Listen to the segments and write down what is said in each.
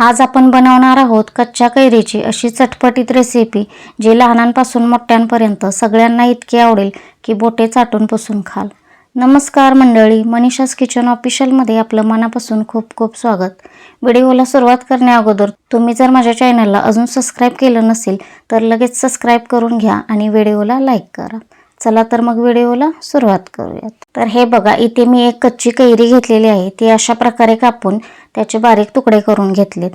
आज आपण बनवणार आहोत कच्च्या कैरीची अशी चटपटीत रेसिपी जी लहानांपासून मोठ्यांपर्यंत सगळ्यांना इतकी आवडेल की बोटे चाटून पुसून खाल. नमस्कार मंडळी मनीषास किचन ऑफिशियलमध्ये आपलं मनापासून खूप खूप स्वागत. व्हिडिओला सुरुवात करण्याअगोदर तुम्ही जर माझ्या चॅनलला अजून सबस्क्राईब केलं नसेल तर लगेच सबस्क्राईब करून घ्या आणि व्हिडिओला लाईक करा. चला तर मग व्हिडिओला सुरुवात करूयात. तर हे बघा इथे मी एक कच्ची कैरी घेतलेली आहे. ती अशा प्रकारे कापून त्याचे बारीक तुकडे करून घेतलेत.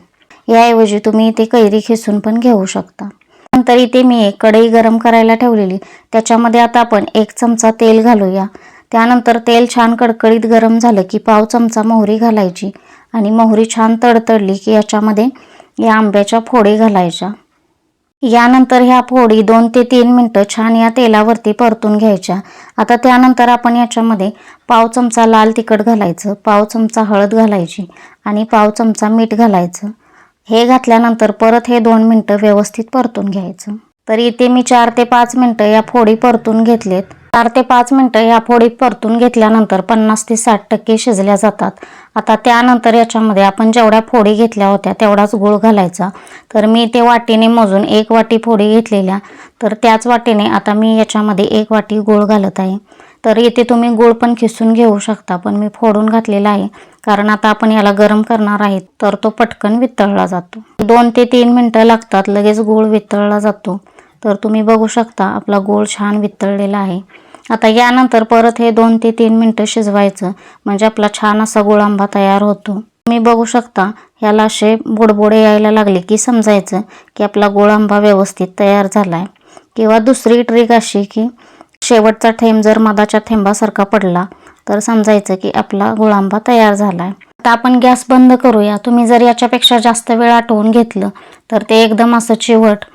याऐवजी तुम्ही इथे कैरी खिसून पण घेऊ शकता. नंतर इथे मी एक कढई गरम करायला ठेवलेली. त्याच्यामध्ये आता आपण एक चमचा तेल घालूया. त्यानंतर तेल छान कडकडीत गरम झालं की पाव चमचा मोहरी घालायची आणि मोहरी छान तडतडली की याच्यामध्ये या आंब्याच्या फोडी घालायच्या. यानंतर ह्या फोडी दोन ते तीन मिनटं छान या तेलावरती परतून घ्यायच्या. आता त्यानंतर आपण याच्यामध्ये पाव चमचा लाल तिखट घालायचं पाव चमचा हळद घालायची आणि पाव चमचा मीठ घालायचं. हे घातल्यानंतर परत हे दोन मिनटं व्यवस्थित परतून घ्यायचं. तर इथे मी चार ते पाच मिनटं या फोडी परतून घेतलेत. चार ते पाच मिनटं या फोडी परतून घेतल्यानंतर पन्नास ते साठ टक्के शिजल्या जातात. आता त्यानंतर याच्यामध्ये आपण जेवढ्या फोडी घेतल्या होत्या तेवढाच गूळ घालायचा. तर मी ते वाटीने मोजून एक वाटी फोडी घेतलेल्या. तर त्याच वाटीने आता मी याच्यामध्ये एक वाटी गूळ घालत आहे. तर येथे तुम्ही गूळ पण खिसून घेऊ शकता पण मी फोडून घातलेला आहे. कारण आता आपण याला गरम करणार आहे तर तो पटकन वितळला जातो. दोन ते तीन मिनटं लागतात लगेच गूळ वितळला जातो. तर तुम्ही बघू शकता आपला गूळ छान वितळलेला आहे. आता यानंतर परत हे दोन ते तीन मिनटं शिजवायचं. म्हणजे आपला छान असा गुळांबा तयार होतो. तुम्ही बघू शकता ह्याला असे बुडबुडे यायला लागले की समजायचं की आपला गुळांबा व्यवस्थित तयार झाला आहे किंवा दुसरी ट्रिक अशी की शेवटचा थेंब जर मधाच्या थेंबासारखा पडला तर समजायचं की आपला गुळांबा तयार झाला आहे आता आपण गॅस बंद करूया. तुम्ही जर याच्यापेक्षा जास्त वेळ आटवून घेतलं तर ते एकदम असं चिवट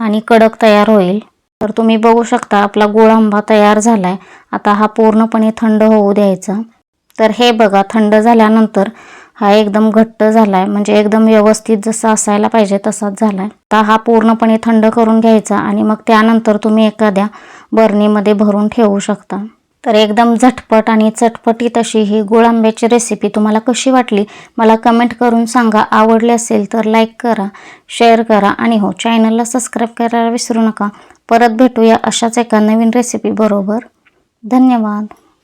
आणि कडक तयार होईल. तर तुम्ही बघू शकता आपला गुळ आंबा तयार झालाय. आता हा पूर्णपणे थंड होऊ द्यायचा. तर हे बघा थंड झाल्यानंतर हा एकदम घट्ट झालाय. म्हणजे एकदम व्यवस्थित जसा असायला पाहिजे तसाच झालाय. तर हा पूर्णपणे थंड करून घ्यायचा आणि मग त्यानंतर तुम्ही एखाद्या बरणीमध्ये भरून ठेवू शकता. तर एकदम झटपट आणि चटपटीत अशी ही गुळांब्याची रेसिपी तुम्हाला कशी वाटली मला कमेंट करून सांगा. आवडली असेल तर लाईक करा शेअर करा आणि हो चॅनलला सबस्क्राईब करायला विसरू नका. परत भेटूया अशाच एका नवीन रेसिपी बरोबर. धन्यवाद.